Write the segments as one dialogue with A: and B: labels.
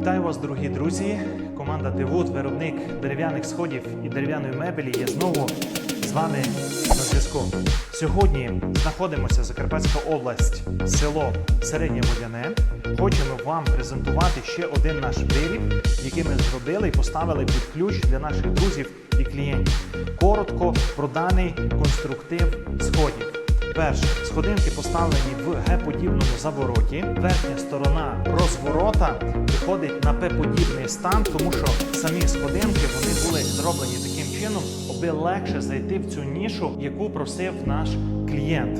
A: Вітаю вас, дорогі друзі! Команда Тивуд, виробник дерев'яних сходів і дерев'яної мебелі є знову з вами на зв'язку. Сьогодні знаходимося Закарпатська область, село Середнє Водяне. Хочемо вам презентувати ще один наш виріб, який ми зробили і поставили під ключ для наших друзів і клієнтів. Коротко про даний конструктив сходів. Перше, сходинки поставлені в Г-подібному завороті. Верхня сторона розворота виходить на П-подібний стан, тому що самі сходинки вони були зроблені таким чином, аби легше зайти в цю нішу, яку просив наш клієнт.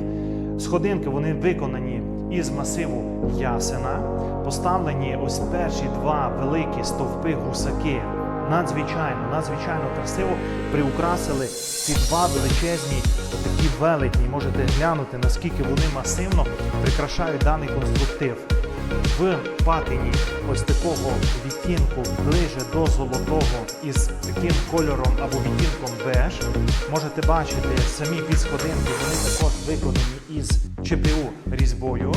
A: Сходинки вони виконані із масиву ясена, поставлені ось перші два великі стовпи гусаки. Надзвичайно, надзвичайно красиво приукрасили ці два величезні такі велетні. Можете глянути, наскільки вони масивно прикрашають даний конструктив. В патині ось такого відтінку ближе до золотого із таким кольором або відтінком беж. Можете бачити самі підсходинки, вони також виконані із ЧПУ різьбою.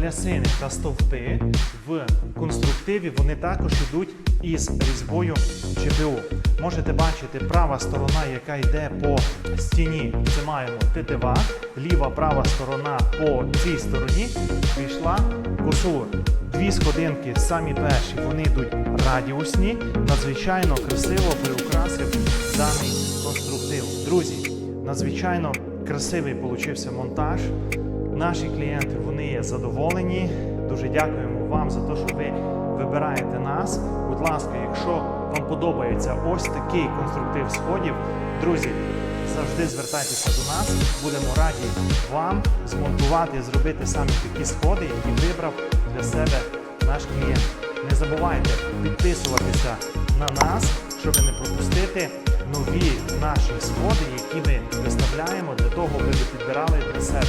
A: Балясини та стовпи в конструктиві вони також йдуть із різьбою ЧПУ. Можете бачити права сторона, яка йде по стіні. Це маємо тетива, ліва права сторона по цій стороні пішла косур. Дві сходинки, самі перші, вони йдуть радіусні, надзвичайно красиво приукрасив даний конструктив. Друзі, надзвичайно красивий получився монтаж. Наші клієнти вони є задоволені. Дуже дякуємо вам за те, що ви вибираєте нас. Будь ласка, якщо вам подобається ось такий конструктив сходів, друзі, завжди звертайтеся до нас. Будемо раді вам змонтувати, зробити саме такі сходи, які вибрав для себе наш клієнт. Не забувайте підписуватися на нас, щоб не пропустити нові наші сходи, які ми виставляємо для того, аби ви підбирали для себе,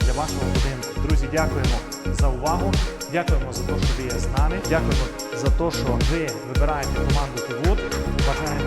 A: для вашого будинку. Друзі, дякуємо за увагу. Дякуємо за те, що ви є з нами. Дякуємо за те, що ви вибираєте команду Тивуд. Бажаємо.